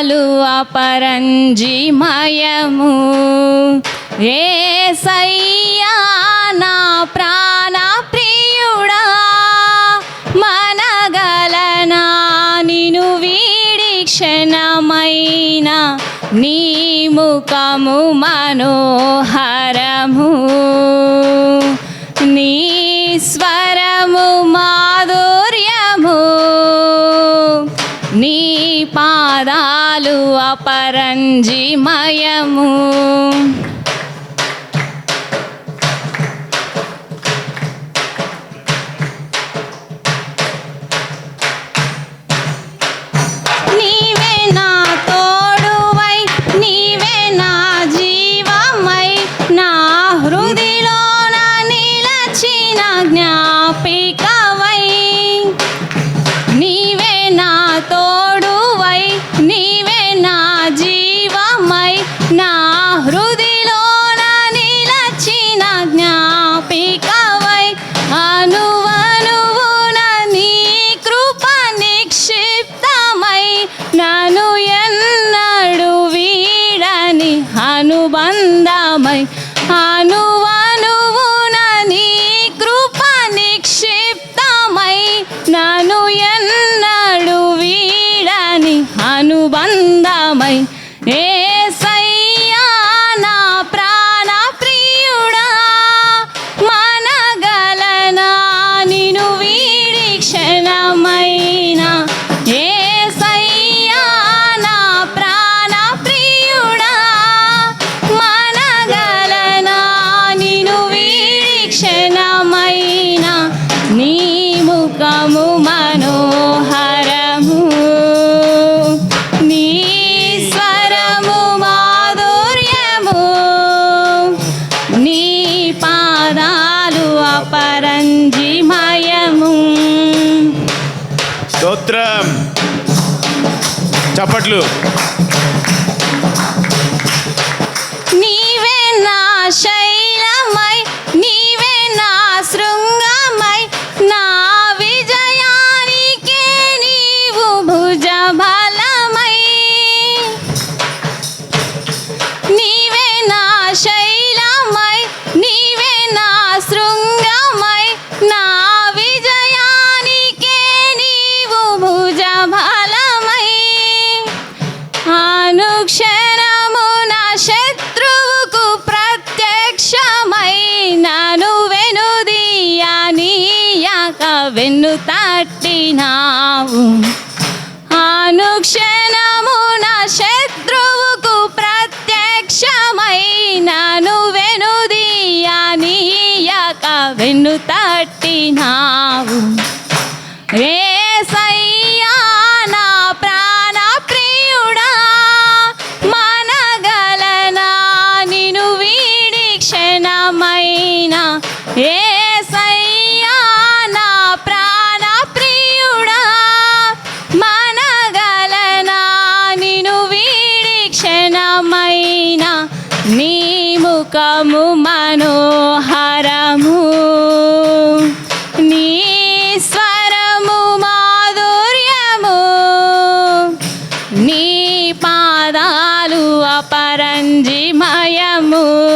చాలు అపరంజిమయము. ఏ సయ్యా నా ప్రాణ ప్రియుడా మనగలనా నిను వీడి క్షణమైన నీ ముఖము మనోహరము. じまやむ పరంజిమయము స్తోత్రం. చప్పట్లు. వెన్ను తట్టినావు. అనుక్షణము నా శత్రువుకు ప్రత్యక్షమైన నువ్వెనుదీయనీయక వెన్ను తట్టినావు. రే లోకము మనోహరము. నీ స్వరము మాధుర్యము. నీ పాదాలు అపరంజిమయము.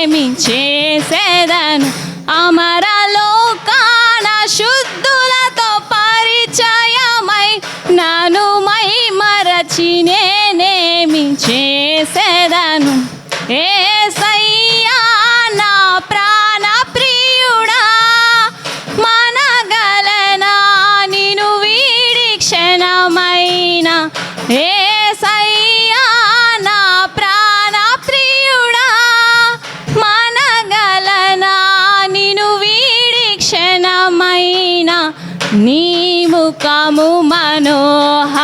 ప్రేమించేసేదను. అమరలోకాన శుద్ధులతో పరిచయమై నన్ను మై మరచి నేనేమించే నీ ముఖము మనోహ